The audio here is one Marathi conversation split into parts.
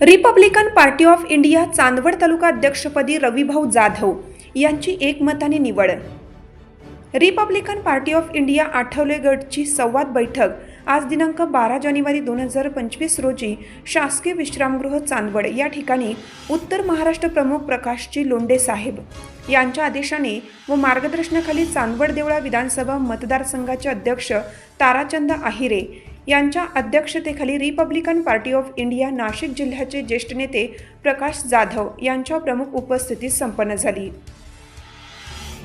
Republican party of India Chandwad taluka अध्यक्षपदी रविभाऊ जाधव यांची एकमताने निवड. Republican party of India Athawale गटची संवाद बैठक आज दिनांक बारा जानेवारी दोन हजार पंचवीस रोजी शासकीय विश्रामगृह चांदवड या ठिकाणी उत्तर महाराष्ट्र प्रमुख प्रकाशजी लोंडे साहेब यांच्या आदेशाने व मार्गदर्शनाखाली चांदवड देवळा विधानसभा मतदारसंघाचे अध्यक्ष ताराचंद आहिरे यांच्या अध्यक्षतेखाली Republican party of India Nashik जिल्ह्याचे ज्येष्ठ नेते प्रकाश जाधव यांच्या प्रमुख उपस्थितीत संपन्न झाली.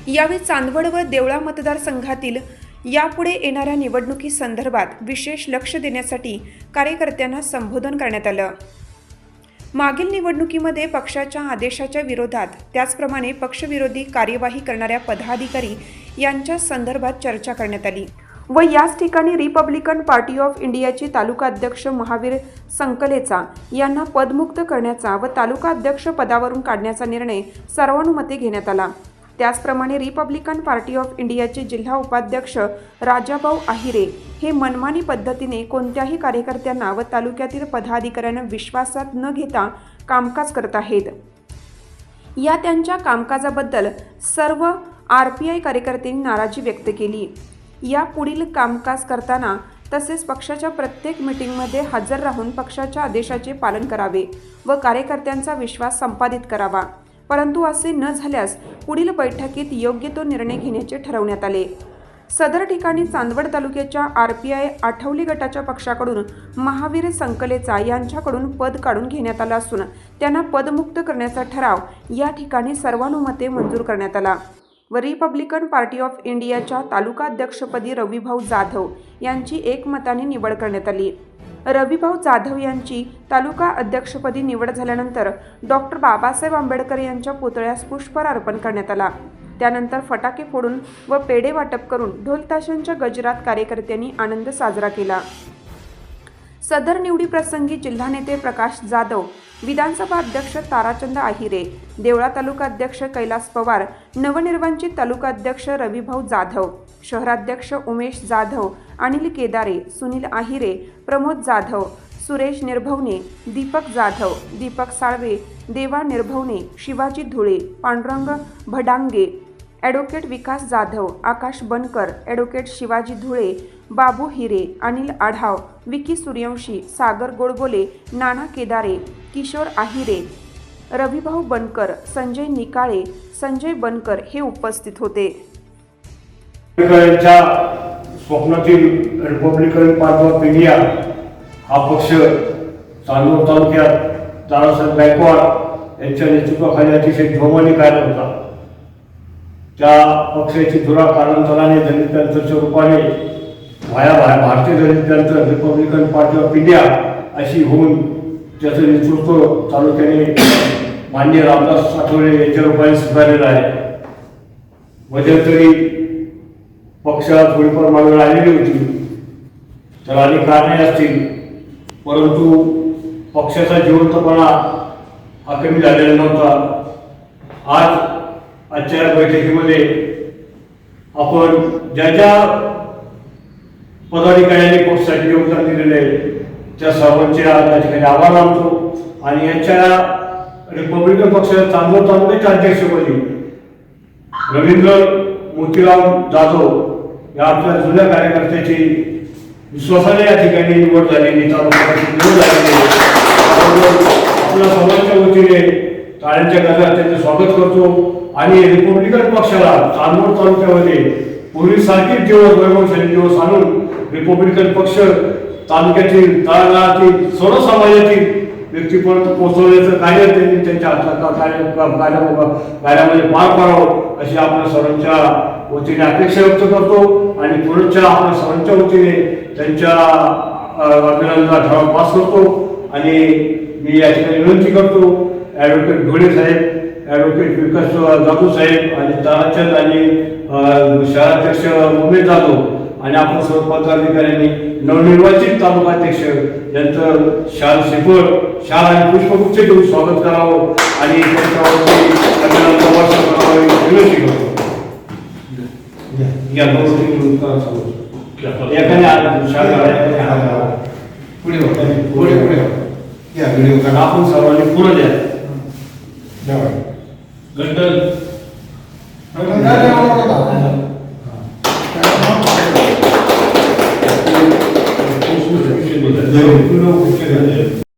यावेळी चांदवड व देवळा मतदारसंघातील यापुढे येणाऱ्या निवडणुकीसंदर्भात विशेष लक्ष देण्यासाठी कार्यकर्त्यांना संबोधन करण्यात आलं. मागील निवडणुकीमध्ये पक्षाच्या आदेशाच्या विरोधात त्याचप्रमाणे पक्षविरोधी कार्यवाही करणाऱ्या पदाधिकारी यांच्या संदर्भात चर्चा करण्यात आली. व याच ठिकाणी रिपब्लिकन पार्टी ऑफ इंडियाचे तालुका अध्यक्ष महावीर संकलेचा यांना पदमुक्त करण्याचा व तालुका अध्यक्ष पदावरून काढण्याचा निर्णय सर्वानुमते घेण्यात आला. त्याचप्रमाणे रिपब्लिकन पार्टी ऑफ इंडियाचे जिल्हा उपाध्यक्ष राजाभाऊ आहिरे हे मनमानी पद्धतीने कोणत्याही कार्यकर्त्यांना व तालुक्यातील पदाधिकाऱ्यांना विश्वासात न घेता कामकाज करत आहेत. या त्यांच्या कामकाजाबद्दल सर्व आर पी आय कार्यकर्त्यांनी नाराजी व्यक्त केली. या पुढील कामकाज करताना तसेच पक्षाच्या प्रत्येक मीटिंगमध्ये हजर राहून पक्षाच्या आदेशाचे पालन करावे व कार्यकर्त्यांचा विश्वास संपादित करावा. परंतु असे न झाल्यास पुढील बैठकीत योग्य तो निर्णय घेण्याचे ठरवण्यात आले. सदर ठिकाणी चांदवड तालुक्याच्या आर पी आय आठवली गटाच्या पक्षाकडून महावीर संकलेचा यांच्याकडून पद काढून घेण्यात आला असून त्यांना पदमुक्त करण्याचा ठराव या ठिकाणी सर्वानुमते मंजूर करण्यात आला. व रिपब्लिकन पार्टी ऑफ इंडियाच्या तालुका अध्यक्षपदी रविभाऊ जाधव यांची एकमताने निवड करण्यात आली. रविभाऊ जाधव यांची तालुका अध्यक्षपदी निवड झाल्यानंतर डॉक्टर बाबासाहेब आंबेडकर यांच्या पुतळ्यास पुष्पहार अर्पण करण्यात आला. त्यानंतर फटाके फोडून व पेढे वाटप करून ढोलताशांच्या गजरात कार्यकर्त्यांनी आनंद साजरा केला. सदर निवडीप्रसंगी जिल्हा नेते प्रकाश जाधव विधानसभा अध्यक्ष ताराचंद आहिरे देवळा तालुका अध्यक्ष कैलास पवार नवनिर्वांचित तालुका अध्यक्ष रविभाऊ जाधव शहराध्यक्ष उमेश जाधव अनिल केदारे सुनील आहिरे प्रमोद जाधव सुरेश निर्भवने दीपक जाधव दीपक साळवे देवा निर्भवने शिवाजी धुळे पांडुरंग भडांगे ॲडव्होकेट विकास जाधव आकाश बनकर ॲडव्होकेट शिवाजी धुळे बाबू हिरे अनिल आढाव विकी सूर्यवंशी सागर गोडबोले नाना केदारे किशोर आहिरे रविभाऊ बनकर संजय निकाळे संजय बनकर हे उपस्थित होते. स्वप्नातील रिपब्लिकन पार्टी ऑफ इंडिया हा पक्ष चांदूर तालुक्यात दादासाहेब गायकवाड यांच्या नेतृत्वाखाली अतिशय जोमाने कार्य होता. त्या पक्षाची धुरा कालांतराने दलित पॅन्थरच्या रूपाने via Bharatiya Dalit Republican party of India अशी होऊन त्याचं नेतृत्व तालुक्याने मान्य रामदास आठवले यांच्या रूपाने स्वीकारलेलं आहे. मध्यंतरी पक्षाला थोडीफार मागणी आलेली होती. त्याला अनेक कारणे असतील. परंतु पक्षाचा जिवंतपणा हा कमी झालेला नव्हता. आज आजच्या बैठकीमध्ये आपण ज्या ज्या पदाधिकाऱ्यांनी कोर्ससाठी योगदान दिलेले आहे. त्या सर्वांचे आज या ठिकाणी आभार मानतो आणि याच्या रिपब्लिकन पक्षाच्या चांदवड तालुक्याच्या अध्यक्षपदी? रवींद्र मोतीराम जाधव या आपल्या जुन्या कार्यकर्त्याची विश्वासाने या ठिकाणी निवड झालेली तालुक्याची निवड झालेली आपल्या सर्वांच्या वतीने टाळ्यांच्या गजरात त्यांचे स्वागत करतो. आणि रिपब्लिकन पक्षाला चांदोड तालुक्यामध्ये पूर्वीसारखीच दिवस वैभवशाली दिवस आणून रिपब्लिकन पक्ष तालुक्यातील तळागाळातील सर्व समाजातील व्यक्तीपर्यंत पोहोचवण्याचं कार्य त्यांनी त्यांच्या कार्य कार्यामध्ये पार पाडावं अशी आपल्या सर्वांच्या वतीने अपेक्षा व्यक्त करतो. आणि पुढच्या आपल्या सर्वांच्या वतीने त्यांच्या अभिनंदनाचा ठराव पास करतो. आणि मी या ठिकाणी विनंती करतो ॲडव्होकेट ढोळे साहेब ॲडव्होकेट विकास जाधव साहेब आणि ताराचंद आणि शहराध्यक्ष उमेश जाधव आणि आपण सर्व पदाधिकाऱ्यांनी नवनिर्वाचित तालुकाध्यक्ष यांचं शाल श्रीफळ शाल आणि पुष्पगुच्छ देऊन स्वागत करावं आणि आपण सर्वांनी पुढे द्या द्या.